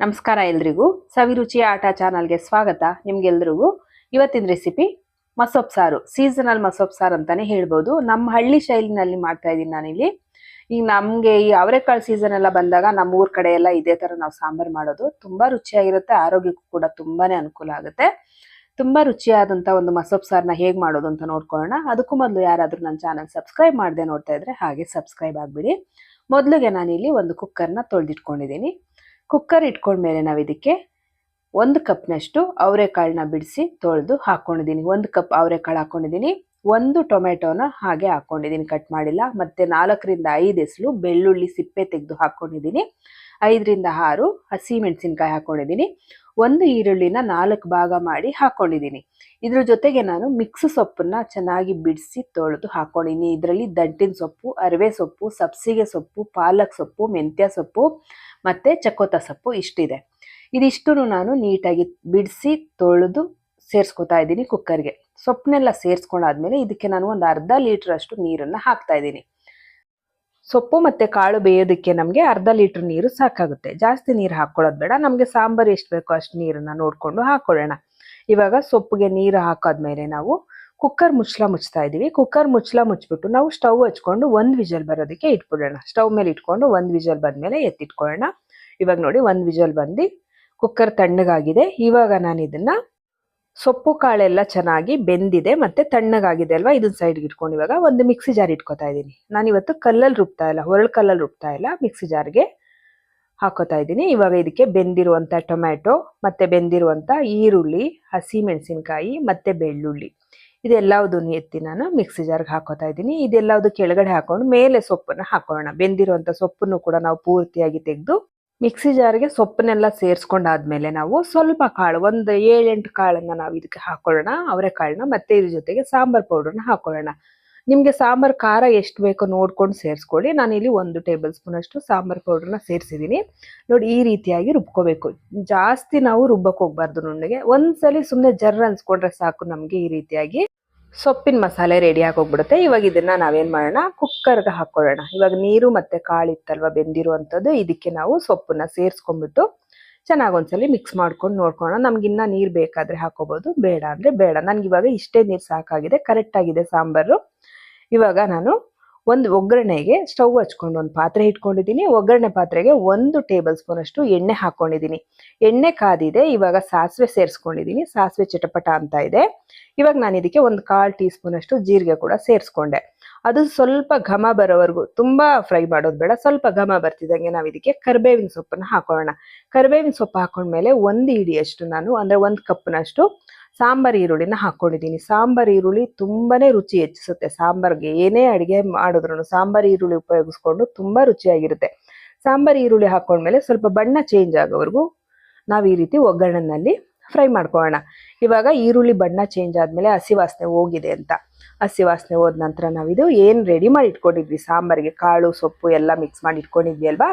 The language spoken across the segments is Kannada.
ನಮಸ್ಕಾರ ಎಲ್ರಿಗೂ. ಸವಿರುಚಿಯ ಆಟ ಚಾನಲ್ಗೆ ಸ್ವಾಗತ ನಿಮ್ಗೆಲ್ರಿಗೂ. ಇವತ್ತಿನ ರೆಸಿಪಿ ಮಸೊಪ್ ಸಾರು ಸೀಸನಲ್ ಮಸೊಪ್ ಸಾರು ಅಂತಾನೆ ಹೇಳ್ಬೋದು. ನಮ್ಮ ಹಳ್ಳಿ ಶೈಲಿನಲ್ಲಿ ಮಾಡ್ತಾ ಇದ್ದೀನಿ ನಾನಿಲ್ಲಿ. ಈಗ ನಮಗೆ ಈ ಅವರೆಕಾಳು ಸೀಸನ್ ಎಲ್ಲ ಬಂದಾಗ ನಮ್ಮ ಊರ್ ಕಡೆ ಎಲ್ಲ ಇದೇ ತರ ನಾವು ಸಾಂಬಾರ್ ಮಾಡೋದು. ತುಂಬಾ ರುಚಿಯಾಗಿರುತ್ತೆ, ಆರೋಗ್ಯಕ್ಕೂ ಕೂಡ ತುಂಬಾನೇ ಅನುಕೂಲ ಆಗುತ್ತೆ. ತುಂಬಾ ರುಚಿಯಾದಂತ ಒಂದು ಮಸೊಪ್ ಸಾರನ್ನ ಹೇಗ್ ಮಾಡೋದು ಅಂತ ನೋಡ್ಕೊಳ್ಳೋಣ. ಅದಕ್ಕೂ ಮೊದಲು ಯಾರಾದ್ರೂ ನನ್ನ ಚಾನಲ್ ಸಬ್ಸ್ಕ್ರೈಬ್ ಮಾಡದೆ ನೋಡ್ತಾ ಇದ್ರೆ ಹಾಗೆ ಸಬ್ಸ್ಕ್ರೈಬ್ ಆಗ್ಬಿಡಿ. ಮೊದಲಿಗೆ ನಾನಿಲ್ಲಿ ಒಂದು ಕುಕ್ಕರ್ನ ತೊಳೆದಿಟ್ಕೊಂಡಿದ್ದೀನಿ. ಕುಕ್ಕರ್ ಇಟ್ಕೊಂಡ್ಮೇಲೆ ನಾವು ಇದಕ್ಕೆ ಒಂದು ಕಪ್ನಷ್ಟು ಅವರೆಕಾಳನ್ನ ಬಿಡಿಸಿ ತೊಳೆದು ಹಾಕ್ಕೊಂಡಿದ್ದೀನಿ ಒಂದು ಕಪ್ ಅವರೆಕಾಳು ಹಾಕ್ಕೊಂಡಿದ್ದೀನಿ ಒಂದು ಟೊಮೆಟೊನ ಹಾಗೆ ಹಾಕ್ಕೊಂಡಿದ್ದೀನಿ ಕಟ್ ಮಾಡಿಲ್ಲ. ಮತ್ತು ನಾಲ್ಕರಿಂದ ಐದು ಎಸಲು ಬೆಳ್ಳುಳ್ಳಿ ಸಿಪ್ಪೆ ತೆಗೆದು ಹಾಕ್ಕೊಂಡಿದ್ದೀನಿ ಐದರಿಂದ ಆರು ಹಸಿ ಮೆಣಸಿನ್ಕಾಯಿ ಹಾಕೊಂಡಿದ್ದೀನಿ ಒಂದು ಈರುಳ್ಳಿನ ನಾಲ್ಕು ಭಾಗ ಮಾಡಿ ಹಾಕೊಂಡಿದ್ದೀನಿ ಇದ್ರ ಜೊತೆಗೆ ನಾನು ಮಿಕ್ಸ್ ಸೊಪ್ಪನ್ನ ಚೆನ್ನಾಗಿ ಬಿಡಿಸಿ ತೊಳೆದು ಹಾಕೊಂಡಿನಿ ಇದರಲ್ಲಿ ದಂಟಿನ ಸೊಪ್ಪು, ಅರವೆ ಸೊಪ್ಪು, ಸಬ್ಸಿಗೆ ಸೊಪ್ಪು, ಪಾಲಕ್ ಸೊಪ್ಪು, ಮೆಂತ್ಯ ಸೊಪ್ಪು ಮತ್ತು ಚಕೋತ ಸೊಪ್ಪು ಇಷ್ಟಿದೆ. ಇದಿಷ್ಟು ನಾನು ನೀಟಾಗಿ ಬಿಡಿಸಿ ತೊಳೆದು ಸೇರಿಸ್ಕೊತಾ ಇದ್ದೀನಿ ಕುಕ್ಕರ್ಗೆ. ಸೊಪ್ಪನ್ನೆಲ್ಲ ಸೇರಿಸ್ಕೊಂಡಾದ್ಮೇಲೆ ಇದಕ್ಕೆ ನಾನು ಒಂದು ಅರ್ಧ ಲೀಟರ್ ಅಷ್ಟು ನೀರನ್ನ ಹಾಕ್ತಾ ಇದ್ದೀನಿ. ಸೊಪ್ಪು ಮತ್ತು ಕಾಳು ಬೇಯೋದಕ್ಕೆ ನಮಗೆ ಅರ್ಧ ಲೀಟರ್ ನೀರು ಸಾಕಾಗುತ್ತೆ. ಜಾಸ್ತಿ ನೀರು ಹಾಕ್ಕೊಳ್ಳೋದು ಬೇಡ. ನಮಗೆ ಸಾಂಬಾರು ಎಷ್ಟು ಬೇಕೋ ಅಷ್ಟು ನೀರನ್ನು ನೋಡಿಕೊಂಡು ಹಾಕೊಳ್ಳೋಣ. ಇವಾಗ ಸೊಪ್ಪಿಗೆ ನೀರು ಹಾಕಾದ್ಮೇಲೆ ನಾವು ಕುಕ್ಕರ್ ಮುಚ್ಚಲ ಮುಚ್ತಾ ಇದೀವಿ ಕುಕ್ಕರ್ ಮುಚ್ಚಲ ಮುಚ್ಚಿಬಿಟ್ಟು ನಾವು ಸ್ಟವ್ ಹಚ್ಕೊಂಡು ಒಂದು ವಿಜಲ್ ಬರೋದಕ್ಕೆ ಇಟ್ಬಿಡೋಣ. ಸ್ಟವ್ ಮೇಲೆ ಇಟ್ಕೊಂಡು ಒಂದು ವಿಜಲ್ ಬಂದಮೇಲೆ ಎತ್ತಿಟ್ಕೊಳ್ಳೋಣ. ಇವಾಗ ನೋಡಿ ಒಂದು ವಿಜಲ್ ಬಂದು ಕುಕ್ಕರ್ ತಣ್ಣಗಾಗಿದೆ. ಇವಾಗ ನಾನು ಇದನ್ನ ಸೊಪ್ಪು ಕಾಳೆಲ್ಲ ಚೆನ್ನಾಗಿ ಬೆಂದಿದೆ ಮತ್ತೆ ತಣ್ಣಗಾಗಿದೆ ಅಲ್ವಾ? ಇದನ್ನ ಸೈಡ್ಗೆ ಇಟ್ಕೊಂಡು ಇವಾಗ ಒಂದು ಮಿಕ್ಸಿ ಜಾರ್ ಇಟ್ಕೊತಾ ಇದ್ದೀನಿ. ನಾನು ಇವತ್ತು ಕಲ್ಲಲ್ಲಿ ರುಬ್ತಾ ಇಲ್ಲ. ಹೊರಳು ಕಲ್ಲಲ್ಲಿ ರುಬ್ತಾ ಇಲ್ಲ ಮಿಕ್ಸಿ ಜಾರ್ಗೆ. ಹಾಕೋತಾ ಇದ್ದೀನಿ. ಇವಾಗ ಇದಕ್ಕೆ ಬೆಂದಿರುವಂಥ ಟೊಮ್ಯಾಟೊ, ಮತ್ತೆ ಬೆಂದಿರುವಂಥ ಈರುಳ್ಳಿ, ಹಸಿ ಮೆಣಸಿನಕಾಯಿ, ಮತ್ತೆ ಬೆಳ್ಳುಳ್ಳಿ. ಇದೆಲ್ಲದನ್ನು ಎತ್ತಿ ನಾನು ಮಿಕ್ಸಿ ಜಾರ್ಗೆ ಹಾಕೋತಾ ಇದ್ದೀನಿ. ಇದೆಲ್ಲದು ಕೆಳಗಡೆ ಹಾಕೊಂಡು ಮೇಲೆ ಸೊಪ್ಪನ್ನು ಹಾಕೋಣ ಬೆಂದಿರುವಂಥ ಸೊಪ್ಪನ್ನು ಕೂಡ ನಾವು ಪೂರ್ತಿಯಾಗಿ ತೆಗೆದು ಮಿಕ್ಸಿ ಜಾರ್ಗೆ ಸೊಪ್ಪನ್ನೆಲ್ಲ ಸೇರಿಸ್ಕೊಂಡಾದ್ಮೇಲೆ ನಾವು ಸ್ವಲ್ಪ ಕಾಳು, ಒಂದು ಏಳೆಂಟು ಕಾಳನ್ನು ನಾವು ಇದಕ್ಕೆ ಹಾಕೊಳ್ಳೋಣ. ಅವರೆಕಾಳನ್ನ ಮತ್ತೆ ಇದ್ರ ಜೊತೆಗೆ ಸಾಂಬಾರ್ ಪೌಡರ್ನ ಹಾಕೊಳ್ಳೋಣ. ನಿಮಗೆ ಸಾಂಬಾರ್ ಖಾರ ಎಷ್ಟು ಬೇಕೋ ನೋಡ್ಕೊಂಡು ಸೇರಿಸ್ಕೊಳ್ಳಿ. ಇಲ್ಲಿ ಒಂದು ಟೇಬಲ್ ಸ್ಪೂನ್ ಅಷ್ಟು ಸಾಂಬಾರ್ ಪೌಡ್ರನ್ನ ಸೇರಿಸಿದ್ದೀನಿ. ನೋಡಿ, ಈ ರೀತಿಯಾಗಿ ರುಬ್ಕೋಬೇಕು. ಜಾಸ್ತಿ ನಾವು ರುಬ್ಬಕ್ಕೆ ಹೋಗ್ಬಾರ್ದು ನುಣ್ಣಗೆ ಒಂದ್ಸಲಿ ಸುಮ್ಮನೆ ಜರ್ರ ಅನ್ಸ್ಕೊಂಡ್ರೆ ಸಾಕು ನಮಗೆ ಈ ರೀತಿಯಾಗಿ. ಸೊಪ್ಪಿನ ಮಸಾಲೆ ರೆಡಿ ಆಗೋಗ್ಬಿಡುತ್ತೆ ಇವಾಗ ಇದನ್ನ ನಾವೇನ್ ಮಾಡೋಣ? ಕುಕ್ಕರ್ಗೆ ಹಾಕೊಳ್ಳೋಣ. ಇವಾಗ ನೀರು ಮತ್ತೆ ಕಾಳಿತ್ತಲ್ವ ಬೆಂದಿರುವಂಥದ್ದು, ಇದಕ್ಕೆ ನಾವು ಸೊಪ್ಪನ್ನ ಸೇರಿಸ್ಕೊಂಡ್ಬಿಟ್ಟು ಚೆನ್ನಾಗಿ ಒಂದ್ಸಲಿ ಮಿಕ್ಸ್ ಮಾಡ್ಕೊಂಡು ನೋಡ್ಕೊಳ್ಳೋಣ. ನಮ್ಗಿನ್ನ ನೀರು ಬೇಕಾದ್ರೆ ಹಾಕೋಬಹುದು ಬೇಡ ಅಂದ್ರೆ ಬೇಡ. ನನ್ಗೆ ಇವಾಗ ಇಷ್ಟೇ ನೀರು ಸಾಕಾಗಿದೆ ಕರೆಕ್ಟ್ ಆಗಿದೆ ಸಾಂಬಾರು. ಇವಾಗ ನಾನು ಒಂದು ಒಗ್ಗರಣೆಗೆ ಸ್ಟವ್ ಹಚ್ಕೊಂಡು ಒಂದು ಪಾತ್ರೆ ಇಟ್ಕೊಂಡಿದ್ದೀನಿ. ಒಗ್ಗರಣೆ ಪಾತ್ರೆಗೆ ಒಂದು ಟೇಬಲ್ ಸ್ಪೂನ್ ಅಷ್ಟು ಎಣ್ಣೆ ಹಾಕೊಂಡಿದ್ದೀನಿ. ಎಣ್ಣೆ ಕಾದಿದೆ, ಇವಾಗ ಸಾಸಿವೆ ಸೇರಿಸ್ಕೊಂಡಿದ್ದೀನಿ. ಸಾಸಿವೆ ಚಟಪಟ ಅಂತ ಇದೆ. ಇವಾಗ ನಾನು ಇದಕ್ಕೆ ಒಂದು ಕಾಲು ಟೀ ಸ್ಪೂನ್ ಅಷ್ಟು ಜೀರಿಗೆ ಕೂಡ ಸೇರಿಸ್ಕೊಂಡೆ. ಅದು ಸ್ವಲ್ಪ ಘಮ ಬರೋವರೆಗೂ, ತುಂಬ ಫ್ರೈ ಮಾಡೋದು ಬೇಡ, ಸ್ವಲ್ಪ ಘಮ ಬರ್ತಿದ್ದಂಗೆ ನಾವು ಇದಕ್ಕೆ ಕರಿಬೇವಿನ ಸೊಪ್ಪನ್ನು ಹಾಕೊಳ್ಳೋಣ. ಕರಿಬೇವಿನ ಸೊಪ್ಪು ಹಾಕೊಂಡ್ಮೇಲೆ ಒಂದು ಇಡಿಯಷ್ಟು ನಾನು, ಅಂದರೆ ಒಂದು ಕಪ್ನಷ್ಟು ಸಾಂಬಾರ್ ಈರುಳ್ಳಿನ ಹಾಕ್ಕೊಂಡಿದ್ದೀನಿ ಸಾಂಬಾರ್ ಈರುಳ್ಳಿ ತುಂಬಾನೇ ರುಚಿ ಹೆಚ್ಚಿಸುತ್ತೆ. ಸಾಂಬಾರ್ಗೆ ಏನೇ ಅಡುಗೆ ಮಾಡಿದ್ರು ಸಾಂಬಾರ್ ಈರುಳ್ಳಿ ಉಪಯೋಗಿಸ್ಕೊಂಡು ತುಂಬ ರುಚಿಯಾಗಿರುತ್ತೆ. ಸಾಂಬಾರ್ ಈರುಳ್ಳಿ ಹಾಕೊಂಡ್ಮೇಲೆ ಸ್ವಲ್ಪ ಬಣ್ಣ ಚೇಂಜ್ ಆಗೋವರೆಗೂ ನಾವು ಈ ರೀತಿ ಒಗ್ಗರಣೆನಲ್ಲಿ ಫ್ರೈ ಮಾಡ್ಕೊಳ್ಳೋಣ. ಇವಾಗ ಈರುಳ್ಳಿ ಬಣ್ಣ ಚೇಂಜ್ ಆದಮೇಲೆ ಹಸಿ ವಾಸನೆ ಹೋಗಿದೆ ಅಂತ. ಹಸಿ ವಾಸನೆ ಹೋದ ನಂತರ ನಾವಿದು ಏನು ರೆಡಿ ಮಾಡಿ ಇಟ್ಕೊಂಡಿದ್ವಿ? ಸಾಂಬಾರಿಗೆ ಕಾಳು, ಸೊಪ್ಪು ಎಲ್ಲ ಮಿಕ್ಸ್ ಮಾಡಿ ಇಟ್ಕೊಂಡಿದ್ವಿ ಅಲ್ವಾ?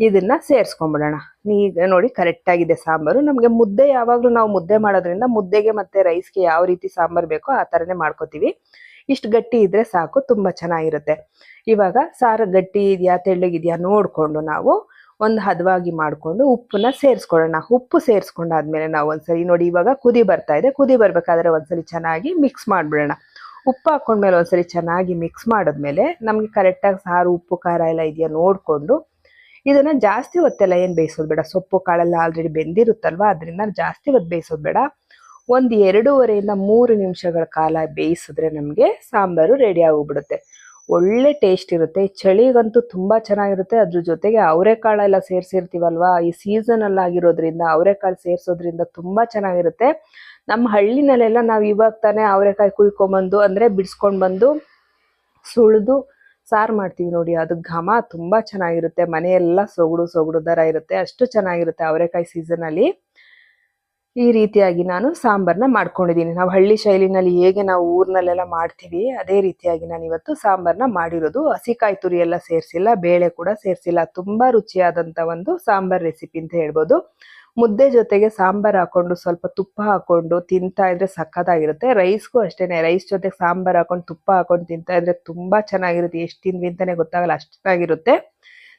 ಇದನ್ನು ಸೇರಿಸ್ಕೊಂಬಿಡೋಣ. ಈಗ ನೋಡಿ ಕರೆಕ್ಟಾಗಿದೆ ಸಾಂಬಾರು. ನಮಗೆ ಮುದ್ದೆ ಯಾವಾಗಲೂ ನಾವು ಮುದ್ದೆ ಮಾಡೋದ್ರಿಂದ ಮುದ್ದೆಗೆ ಮತ್ತು ರೈಸ್ಗೆ ಯಾವ ರೀತಿ ಸಾಂಬಾರು ಬೇಕೋ ಆ ಥರನೇ ಮಾಡ್ಕೋತೀವಿ. ಇಷ್ಟು ಗಟ್ಟಿ ಇದ್ದರೆ ಸಾಕು, ತುಂಬ ಚೆನ್ನಾಗಿರುತ್ತೆ. ಇವಾಗ ಸಾರು ಗಟ್ಟಿ ಇದೆಯಾ, ತೆಳ್ಳಗಿದೆಯಾ ನೋಡಿಕೊಂಡು ನಾವು ಒಂದು ಹದವಾಗಿ ಮಾಡಿಕೊಂಡು ಉಪ್ಪನ್ನ ಸೇರಿಸ್ಕೊಳ್ಳೋಣ. ಉಪ್ಪು ಸೇರಿಸ್ಕೊಂಡಾದ್ಮೇಲೆ ನಾವು ಒಂದ್ಸರಿ ನೋಡಿ ಇವಾಗ ಕುದಿ ಬರ್ತಾ ಇದೆ. ಕುದಿ ಬರಬೇಕಾದ್ರೆ ಒಂದ್ಸರಿ ಚೆನ್ನಾಗಿ ಮಿಕ್ಸ್ ಮಾಡ್ಬಿಡೋಣ. ಉಪ್ಪು ಹಾಕೊಂಡ್ಮೇಲೆ ಒಂದ್ಸರಿ ಚೆನ್ನಾಗಿ ಮಿಕ್ಸ್ ಮಾಡಿದ್ಮೇಲೆ ನಮಗೆ ಕರೆಕ್ಟಾಗಿ ಸಾರು, ಉಪ್ಪು, ಖಾರ ಎಲ್ಲ ಇದೆಯಾ ನೋಡಿಕೊಂಡು ಇದನ್ನ ಜಾಸ್ತಿ ಹೊತ್ತೆಲ್ಲ ಏನು ಬೇಯಿಸೋದು ಬೇಡ. ಸೊಪ್ಪು, ಕಾಳೆಲ್ಲ ಆಲ್ರೆಡಿ ಬೆಂದಿರುತ್ತಲ್ವ? ಅದರಿಂದ ಜಾಸ್ತಿ ಹೊತ್ತು ಬೇಯಿಸೋದು ಬೇಡ. ಒಂದು ಎರಡೂವರೆಯಿಂದ ಮೂರು ನಿಮಿಷಗಳ ಕಾಲ ಬೇಯಿಸಿದ್ರೆ ನಮಗೆ ಸಾಂಬಾರು ರೆಡಿ ಆಗೋಗ್ಬಿಡುತ್ತೆ ಒಳ್ಳೆ ಟೇಸ್ಟ್ ಇರುತ್ತೆ. ಚಳಿಗಂತೂ ತುಂಬ ಚೆನ್ನಾಗಿರುತ್ತೆ. ಅದ್ರ ಜೊತೆಗೆ ಅವರೆಕಾಳೆಲ್ಲ ಸೇರಿಸಿರ್ತೀವಲ್ವಾ? ಈ ಸೀಸನ್ ಅಲ್ಲಿ ಆಗಿರೋದ್ರಿಂದ ಅವರೆಕಾಳು ಸೇರಿಸೋದ್ರಿಂದ ತುಂಬ ಚೆನ್ನಾಗಿರುತ್ತೆ. ನಮ್ಮ ಹಳ್ಳಿನಲ್ಲೆಲ್ಲ ನಾವು ಇವಾಗ ತಾನೇ ಅವರೆಕಾಯಿ ಕುಯ್ಕೊಂಬಂದು, ಅಂದ್ರೆ ಬಿಡಿಸ್ಕೊಂಡು ಬಂದು ಸುಳಿದು ಸಾರು ಮಾಡ್ತೀವಿ ನೋಡಿ. ಅದು ಘಮ ತುಂಬ ಚೆನ್ನಾಗಿರುತ್ತೆ. ಮನೆಯೆಲ್ಲ ಸೊಗಡು ಸೊಗಡು ಥರ ಇರುತ್ತೆ. ಅಷ್ಟು ಚೆನ್ನಾಗಿರುತ್ತೆ ಅವರೆಕಾಯಿ ಸೀಸನ್ ಅಲ್ಲಿ. ಈ ರೀತಿಯಾಗಿ ನಾನು ಸಾಂಬಾರನ್ನ ಮಾಡ್ಕೊಂಡಿದ್ದೀನಿ. ನಾವು ಹಳ್ಳಿ ಶೈಲಿನಲ್ಲಿ ಹೇಗೆ ನಾವು ಊರಿನಲ್ಲೆಲ್ಲ ಮಾಡ್ತೀವಿ, ಅದೇ ರೀತಿಯಾಗಿ ನಾನು ಇವತ್ತು ಸಾಂಬಾರನ್ನ ಮಾಡಿರೋದು. ಹಸಿಕಾಯಿ ತುರಿ ಎಲ್ಲ ಸೇರಿಸಿಲ್ಲ, ಬೇಳೆ ಕೂಡ ಸೇರಿಸಿಲ್ಲ. ತುಂಬ ರುಚಿಯಾದಂಥ ಒಂದು ಸಾಂಬಾರ್ ರೆಸಿಪಿ ಅಂತ ಹೇಳ್ಬೋದು. ಮುದ್ದೆ ಜೊತೆಗೆ ಸಾಂಬಾರ್ ಹಾಕೊಂಡು ಸ್ವಲ್ಪ ತುಪ್ಪ ಹಾಕೊಂಡು ತಿಂತಾ ಇದ್ರೆ ಸಖತ್ತಾಗಿರುತ್ತೆ. ರೈಸ್ಗೂ ಅಷ್ಟೇ ರೈಸ್ ಜೊತೆಗೆ ಸಾಂಬಾರ್ ಹಾಕೊಂಡು ತುಪ್ಪ ಹಾಕೊಂಡು ತಿಂತಾ ಇದ್ರೆ ತುಂಬ ಚೆನ್ನಾಗಿರುತ್ತೆ. ಎಷ್ಟು ತಿಂದ್ವಿ ಅಂತಲೇ ಗೊತ್ತಾಗಲ್ಲ. ಅಷ್ಟು ಚೆನ್ನಾಗಿರುತ್ತೆ.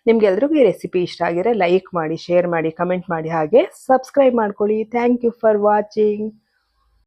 ನಿಮ್ಗೆಲ್ರಿಗೂ ಈ ರೆಸಿಪಿ ಇಷ್ಟ ಆಗಿದ್ರೆ ಲೈಕ್ ಮಾಡಿ ಶೇರ್ ಮಾಡಿ ಕಮೆಂಟ್ ಮಾಡಿ ಹಾಗೆ ಸಬ್ಸ್ಕ್ರೈಬ್ ಮಾಡ್ಕೊಳ್ಳಿ. Thank you for watching